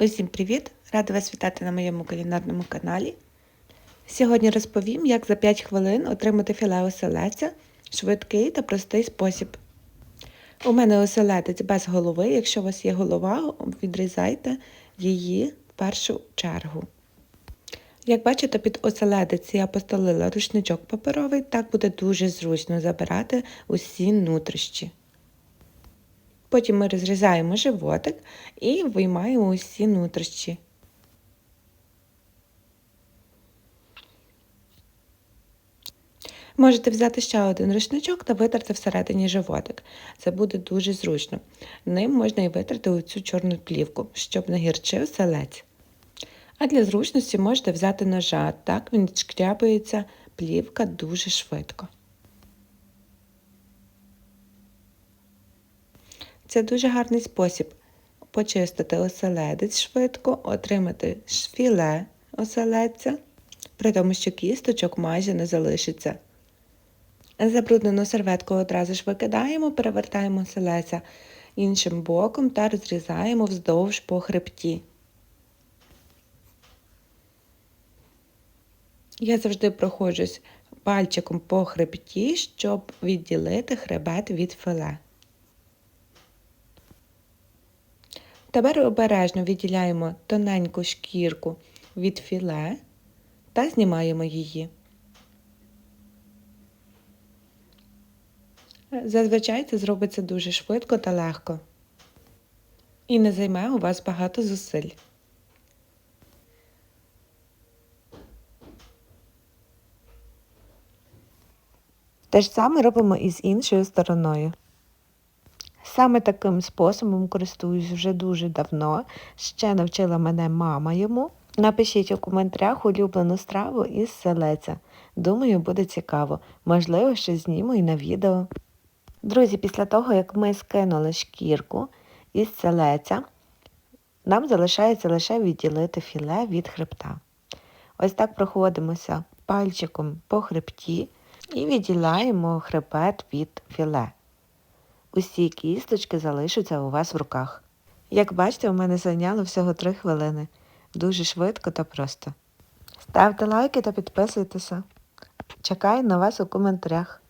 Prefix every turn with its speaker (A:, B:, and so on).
A: Усім привіт! Рада вас вітати на моєму кулінарному каналі. Сьогодні розповім, як за 5 хвилин отримати філе оселедця швидкий та простий спосіб. У мене оселедець без голови. Якщо у вас є голова, відрізайте її в першу чергу. Як бачите, під оселедець я постелила рушничок паперовий, так буде дуже зручно забирати усі нутрощі. Потім ми розрізаємо животик і виймаємо усі нутрощі. Можете взяти ще один рушничок та витерти всередині животик. Це буде дуже зручно. Ним можна і витерти оцю чорну плівку, щоб не гірчив селець. А для зручності можете взяти ножа, так він шкрябується плівка дуже швидко. Це дуже гарний спосіб почистити оселедець швидко, отримати філе оселедця, при тому, що кісточок майже не залишиться. Забруднену серветку одразу ж викидаємо, перевертаємо оселедця іншим боком та розрізаємо вздовж по хребті. Я завжди проходжусь пальчиком по хребті, щоб відділити хребет від філе. Тепер обережно відділяємо тоненьку шкірку від філе та знімаємо її. Зазвичай це зробиться дуже швидко та легко. І не займе у вас багато зусиль. Те ж саме робимо і з іншою стороною. Саме таким способом користуюсь вже дуже давно. Ще навчила мене мама йому. Напишіть у коментарях улюблену страву із селеця. Думаю, буде цікаво. Можливо, ще зніму і на відео. Друзі, після того, як ми скинули шкірку із селеця, нам залишається лише відділити філе від хребта. Ось так проходимося пальчиком по хребті і відділяємо хребет від філе. Усі кісточки залишаться у вас в руках. Як бачите, у мене зайняло всього 3 хвилини. Дуже швидко та просто. Ставте лайки та підписуйтеся. Чекаю на вас у коментарях.